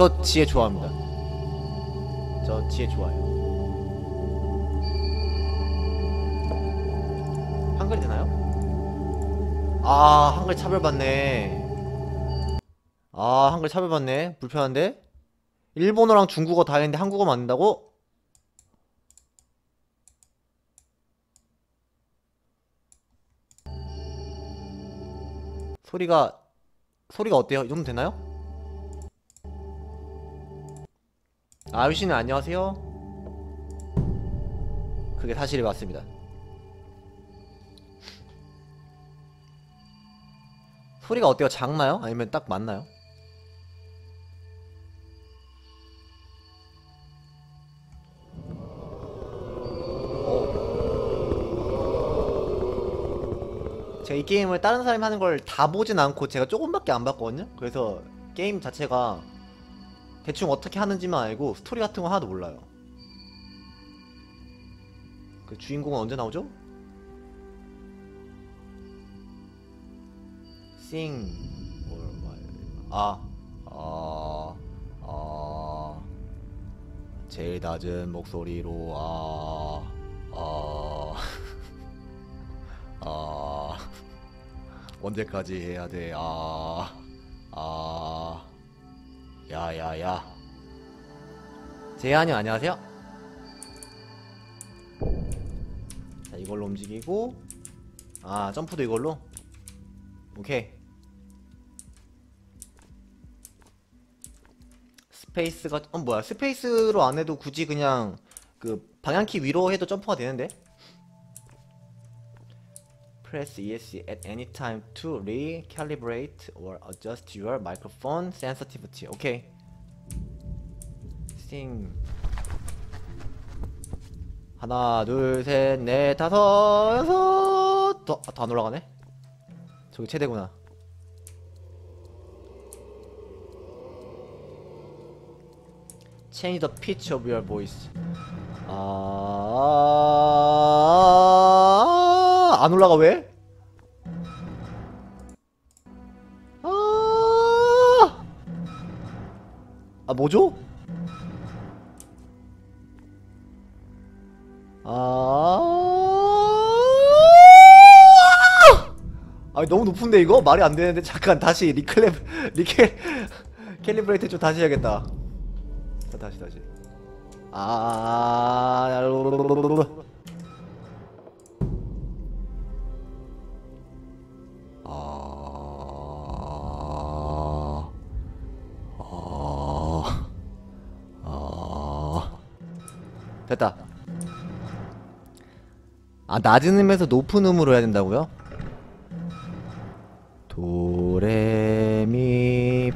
저 지혜 좋아합니다. 저 지혜 좋아요. 한글이 되나요? 아, 한글 차별받네. 아, 한글 차별받네. 불편한데? 일본어랑 중국어 다 했는데 한국어만 안 된다고? 소리가 소리가 어때요? 이 정도 되나요? 아유씨는 안녕하세요. 그게 사실이 맞습니다. 소리가 어때요? 작나요? 아니면 딱 맞나요? 어. 제가 이 게임을 다른 사람이 하는 걸 다 보진 않고 제가 조금밖에 안 봤거든요? 그래서 게임 자체가 대충 어떻게 하는지만 알고 스토리 같은 거 하나도 몰라요. 그 주인공은 언제 나오죠? what? 아, 아, 아, 제일 낮은 목소리로 아, 아, 아, 언제까지 해야 돼? 아, 아, 야야야. 제한이 안녕하세요. 자 이걸로 움직이고. 아 점프도 이걸로? 오케이. 스페이스가 어 뭐야. 스페이스로 안 해도 굳이 그냥 그 방향키 위로 해도 점프가 되는데 Press ESC at any time to recalibrate or adjust your microphone sensitivity. 오케이. sing 하나 둘 셋 넷 다섯 여섯 더안 올라가네 저기 최대구나 change the pitch of your voice 아 안 올라가 왜? 아, 아 뭐죠? 아, 아 너무 높은데 이거 말이 안 되는데 잠깐 다시 리클랩 리켈 캘리브레이트 좀 다시 해야겠다. 자, 다시 다시. 아, 아, 됐다. 아 낮은 음에서 높은 음으로 해야 된다고요? 도레미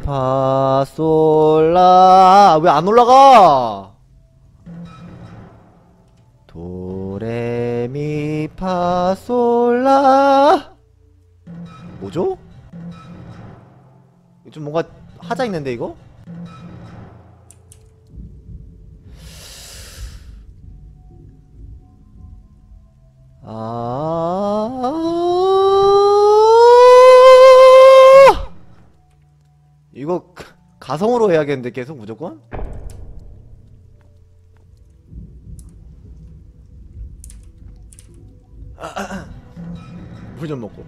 파솔라 왜 안 올라가? 도레미 파솔라 뭐죠? 이거 좀 뭔가 하자 있는데 이거? 가- 가성으로 해야겠는데 계속 무조건? 물 좀 먹고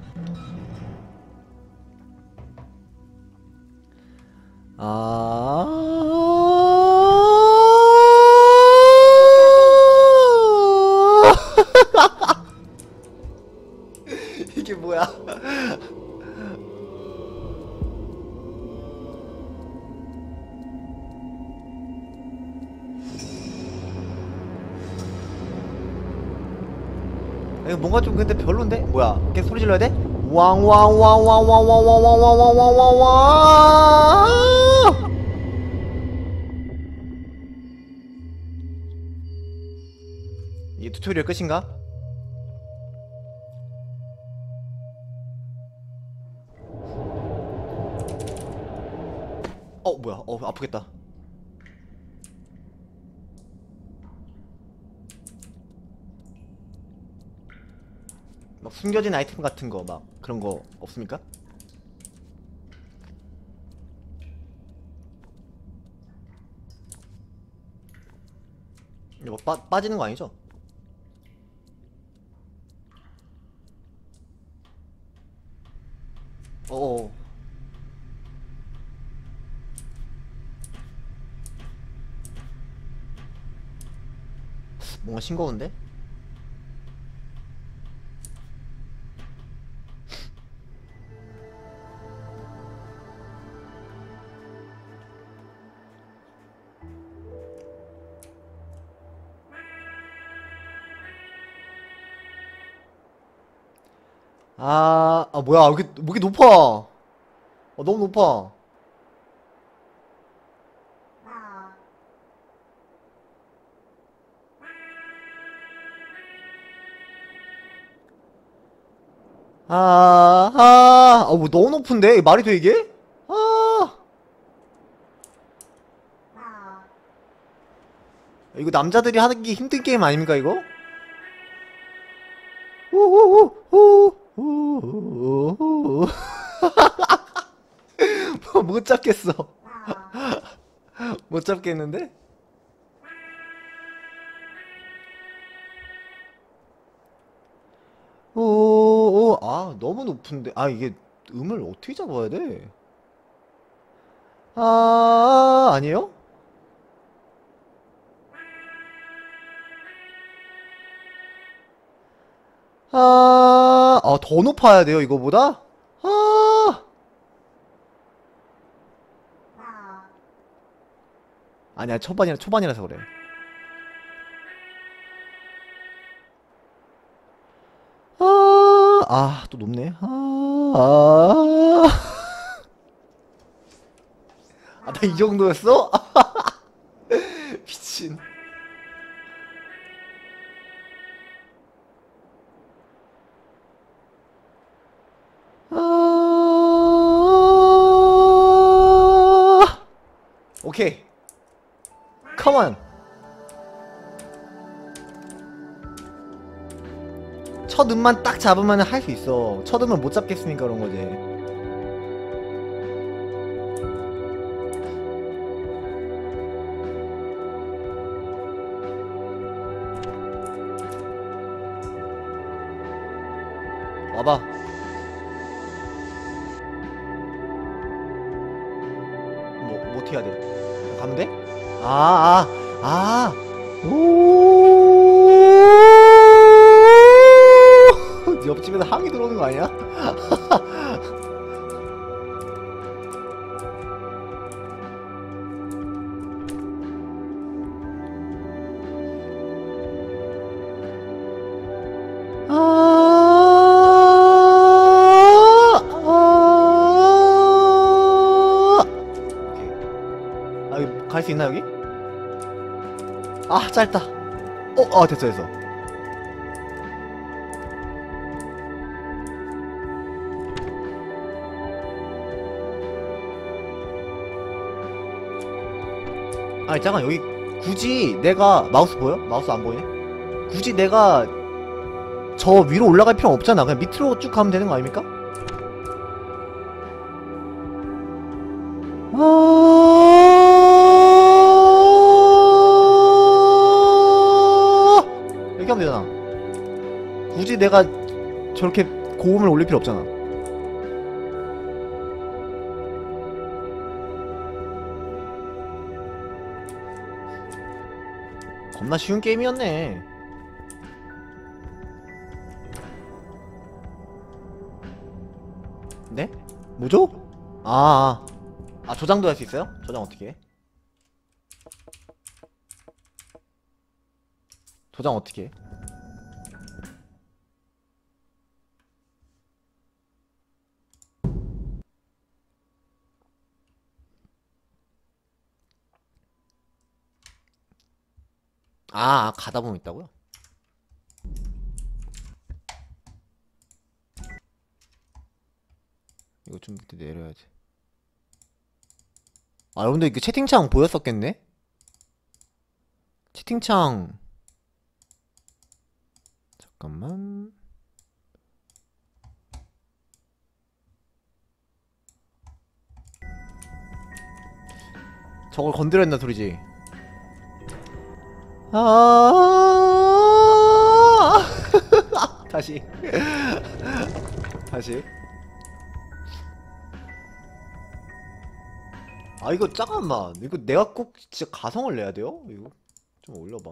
아 이게 뭐야? 뭔가 좀 근데 별론데? 뭐야? 계속 소리 질러야 돼? 왕왕왕왕왕왕왕왕왕왕왕왕 이게 튜토리얼 끝인가? 어 뭐야 어 아프겠다 막 숨겨진 아이템 같은 거 막 그런 거 없습니까? 이거 빠, 빠지는 거 아니죠? 어어 뭔가 싱거운데? 아 뭐야 이게 이게 높아 아 너무 높아 아, 아, 아, 아 뭐 너무 높은데? 말이 돼, 이게? 아. 이거 남자들이 하기 힘든 게임 아닙니까, 이거? 우우우우. 못 잡겠어. 못 잡겠는데? 오, 오, 아, 너무 높은데. 아, 이게 음을 어떻게 잡아야 돼? 아, 아니에요? 아, 아, 더 높아야 돼요, 이거보다? 아, 아니야, 초반이라, 초반이라서 그래. 아, 아, 또 높네. 아, 아. 아, 나 이 정도였어? 첫 음만 딱 잡으면 할 수 있어. 첫 음을 못 잡겠으니까 그런 거지. 와봐. 뭐, 뭐 해야 돼? 가면 돼? 아, 아, 아. 오. 아, 여기 갈 수 있나 여기? 아, 짧다. 어, 아, 됐어, 됐어. 아니 잠깐 여기 굳이 내가 마우스 보여? 마우스 안 보이네? 굳이 내가 저 위로 올라갈 필요 없잖아 그냥 밑으로 쭉 가면 되는 거 아닙니까? 내가 저렇게 고음을 올릴 필요 없잖아 겁나 쉬운 게임이었네. 네? 뭐죠? 아, 아, 아 조장도 할 수 있어요? 조장 어떻게 해? 조장 어떻게 해? 아, 아, 가다 보면 있다고요? 이거 좀 밑에 내려야지. 아, 여러분들 이거 채팅창 보였었겠네? 채팅창. 잠깐만. 저걸 건드렸나 소리지? 아. 다시. 다시. 아 이거 잠깐만. 이거 내가 꼭 진짜 가성을 내야 돼요? 이거 좀 올려봐.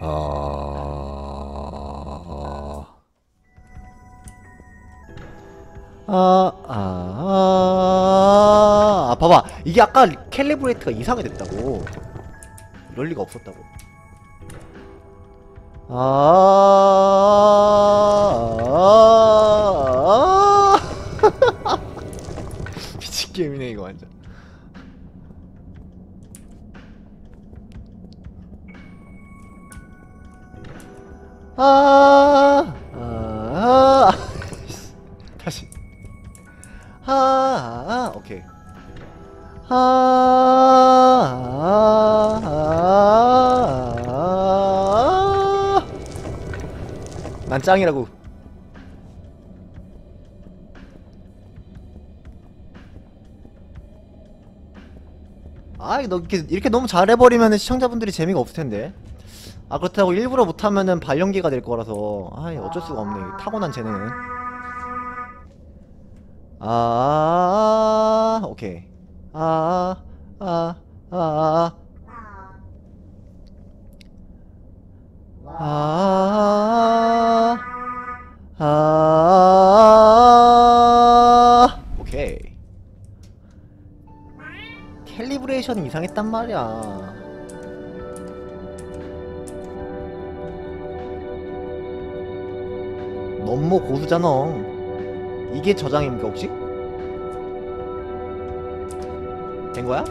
아... 아, 아, 아, 아, 봐봐. 이게 아까 캘리브레이트가 이상이 됐다고. 이럴 리가 없었다고. 아, 아, 아. 미친 게임이네, 이거 완전. 아, 아, 아. 다시. 아, 아, 오케이. 아, 아, 아, 아. 난 짱이라고. 아, 너 이렇게 이렇게 너무 잘해버리면 시청자분들이 재미가 없을 텐데. 아 그렇다고 일부러 못하면은 발연기가 될 거라서 아 어쩔 수가 없네 타고난 재능은. 아, 오케이. 아, 아, 아, 아, 아, 아, 오케이. 캘리브레이션이 이상했단 말이야. 너무 고수잖아. 이게 저장입니까 혹시? 된 거야?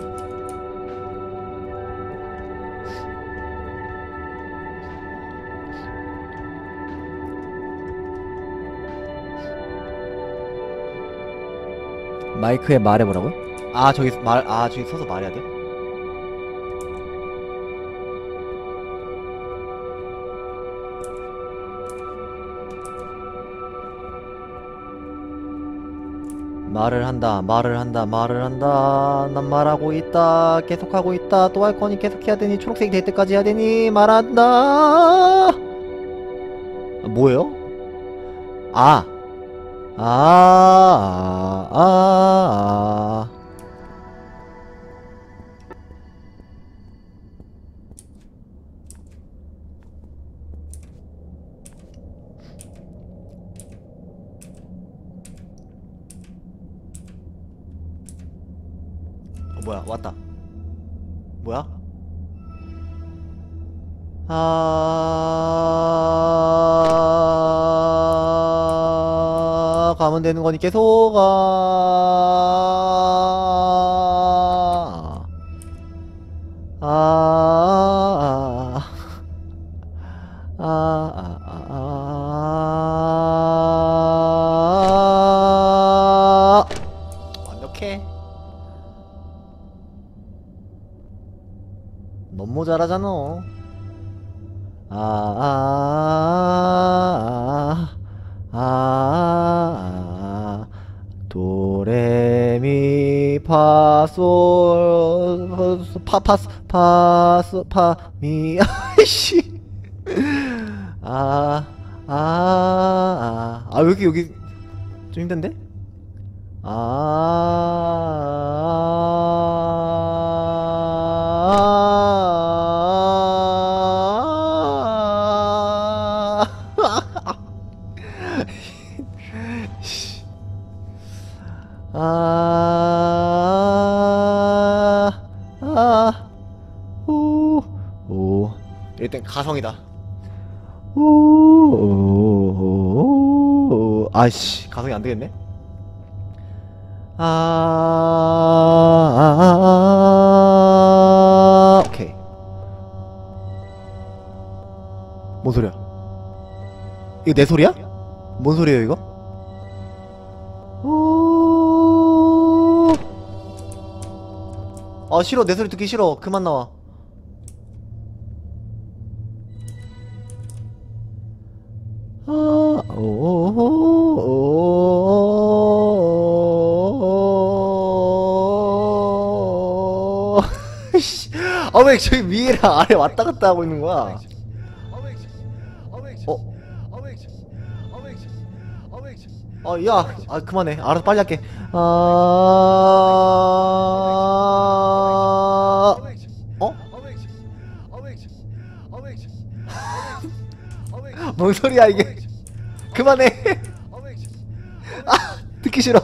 마이크에 말해보라고? 아 저기 말, 아 저기 서서 말해야 돼? 말을 한다 말을 한다 말을 한다 난 말하고 있다 계속하고 있다 또 할 거니 계속해야 되니 초록색이 될 때까지 해야 되니 말한다 아, 뭐예요? 아 아, 아, 아, 아. 뭐야 왔다 뭐야? 아 가면 되는 거니 계속 가. 아. 아. 너무 잘하잖아. 아, 아, 아, 아, 아, 도레미 파솔 파파스 파스 파미 아이씨 아, 아, 아, 아 여기 여기 좀 힘든데? 아. 아, 오, 오. 일단 가성이다. 오, 오, 오, 아이씨, 가성이 안 되겠네. 아, 아, 아, 아, 오케이. 뭔 소리야? 이거 내 소리야? 뭔 소리예요, 이거? 아 싫어 내 소리 듣기 싫어 그만 나와 아, 아왜 저기 위에랑 아래 왔다 갔다 하고 있는 거야? 아, 야, 아, 그만해. 알아서 빨리 할게. 아, 어? 뭔 소리야, 이게. 그만해. 아, 듣기 싫어.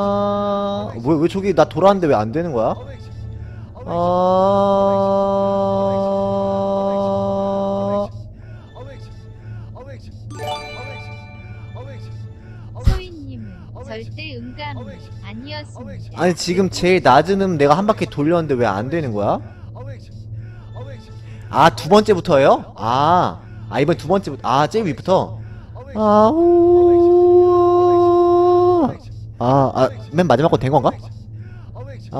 와, 왜, 왜 저기 나 돌아왔는데 왜 안 되는 거야? 아, 절대 음감이 아니었습니다. 아니, 지금 제일 낮은 음 내가 한 바퀴 돌렸는데 왜 안 되는 거야? 아, 두 번째부터예요? 아, 아, 이번 두 번째부터, 아, 제일 위부터? 아, 우, 아, 아, 맨 마지막 거 된 건가? 아,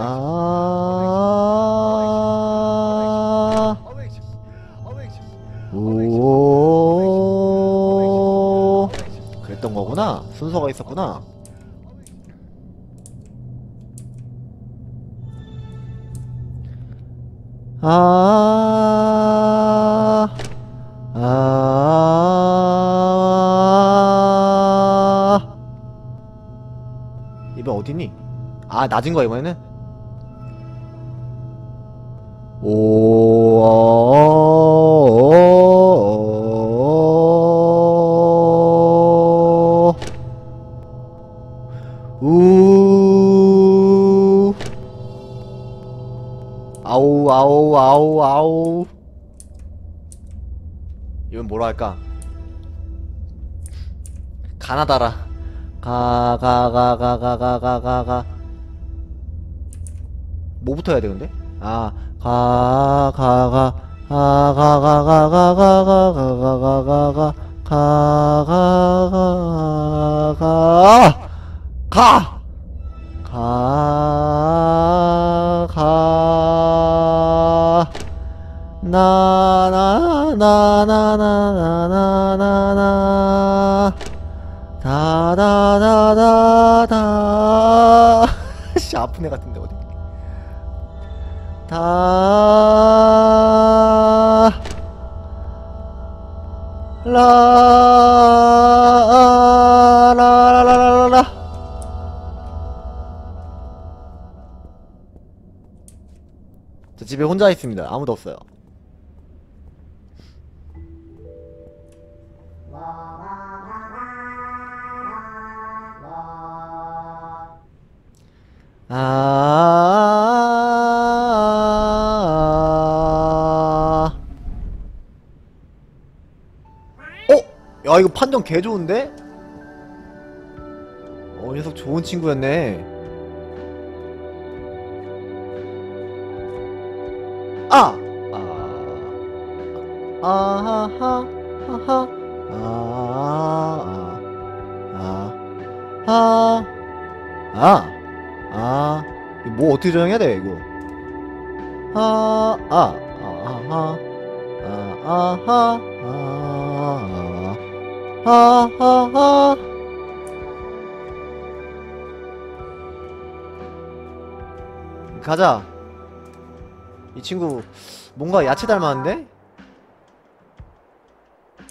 아, 순서가 있었구나. 아, 아, 이번 어디니? 아, 낮은 거야, 이번에는? 오, 가나다라. 가, 가, 가, 가, 가, 가, 가, 가, 가. 뭐부터 해야 돼, 근데? 아, 가, 가, 가, 가, 가, 가, 가, 가, 가, 가, 가, 가, 가, 가, 가, 가, 가, 가, 다, 라, 라, 라, 라, 라, 라. 저 집에 혼자 있습니다. 아무도 없어요. 아. 야, 이거 판정 개 좋은데? 어, 이 녀석 좋은 친구였네. 아! 아. 아하하, 하하. 아, 아, 아, 아, 아, 아, 이거 뭐 어떻게 조정해야 돼, 이거? 아, 아, 아, 아, 아, 아, 아, 아, 아, 아, 아. 가자. 이 친구 뭔가 야채 닮았는데?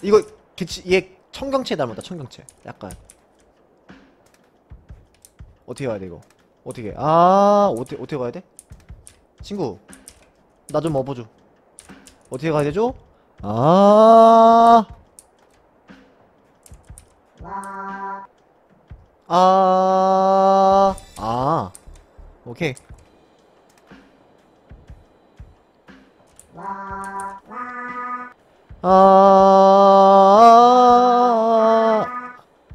이거 걔- 얘 청경채 닮았다 청경채. 약간. 어떻게 가야 돼 이거? 어떻게 아 어떻게 어떻게 가야 돼? 친구 나 좀 업어줘. 어떻게 가야 되죠? 아 아, 아, 오케이. 아,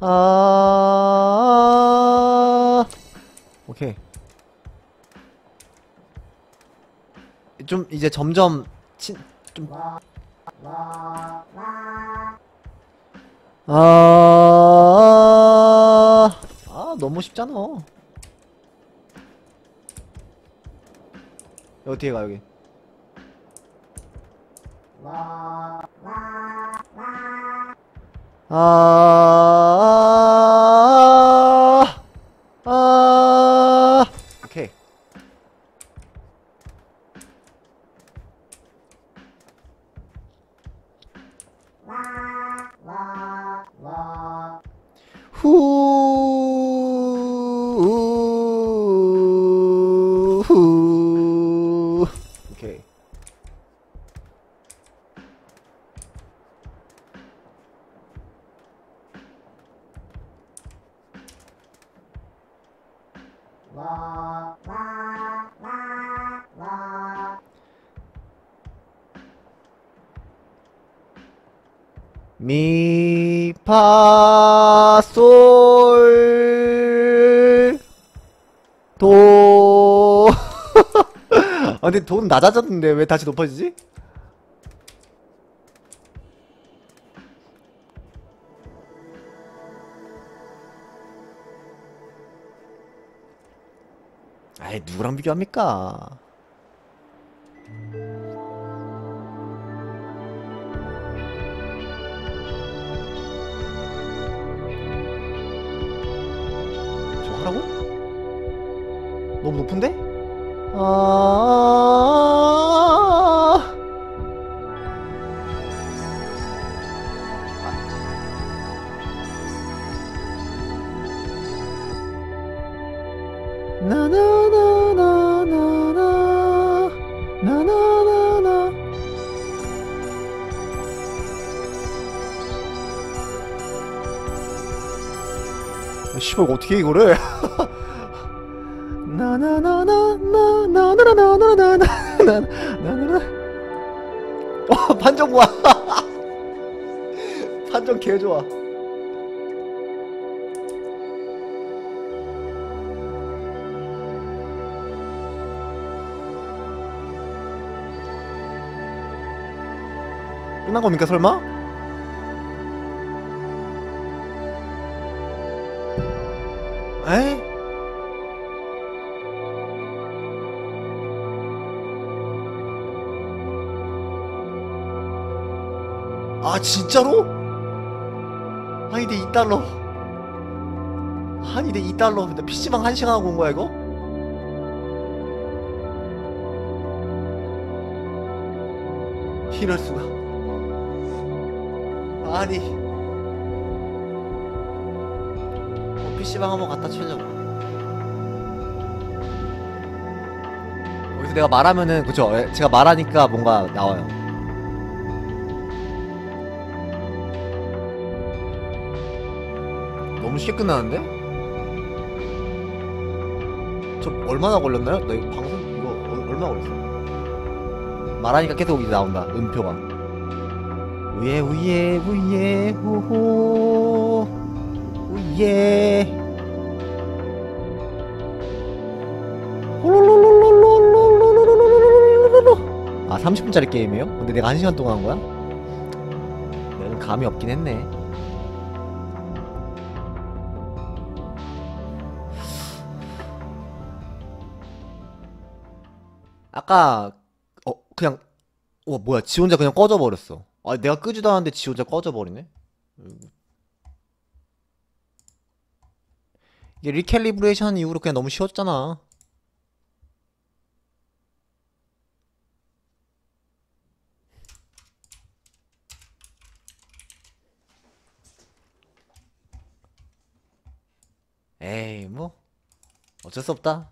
아, 오케이. 좀 이제 점점 친, 좀. 아, 아 너무 쉽잖아. 어떻게 가 여기? 아, Ooh. 돈 낮아졌는데 왜 다시 높아지지? 아이, 누구랑 비교합니까? 저 하라고? 너무 높은데? 아. 씨발 어떻게 해, 이거를 나나나나나나나나나나나나나나나 와 판정 와 판정 개 좋아 끝난 겁니까 설마? 아 진짜로? 아니 근데 2달러. 아니 근데 2달러 근데 PC방 1시간 하고 온 거야 이거? 이럴 수가. 아니. 어, PC방 한번 갖다 치려고. 여기서 내가 말하면은 그쵸? 예, 제가 말하니까 뭔가 나와요 너무 쉽게 끝나는데? 저 얼마나 걸렸나요? 나 이거 방송 이거 어, 얼마 걸렸어? 말하니까 계속 이제 나온다 음표가 우예 우예 우예 호호 우예 아 30분짜리 게임이에요? 근데 내가 1시간 동안 한 거야? 내가 감이 없긴 했네 아까 어 그냥 와 뭐야 지 혼자 그냥 꺼져 버렸어. 아 내가 끄지도 않았는데 지 혼자 꺼져 버리네? 이게 리캘리브레이션 이후로 그냥 너무 쉬웠잖아. 에이 뭐 어쩔 수 없다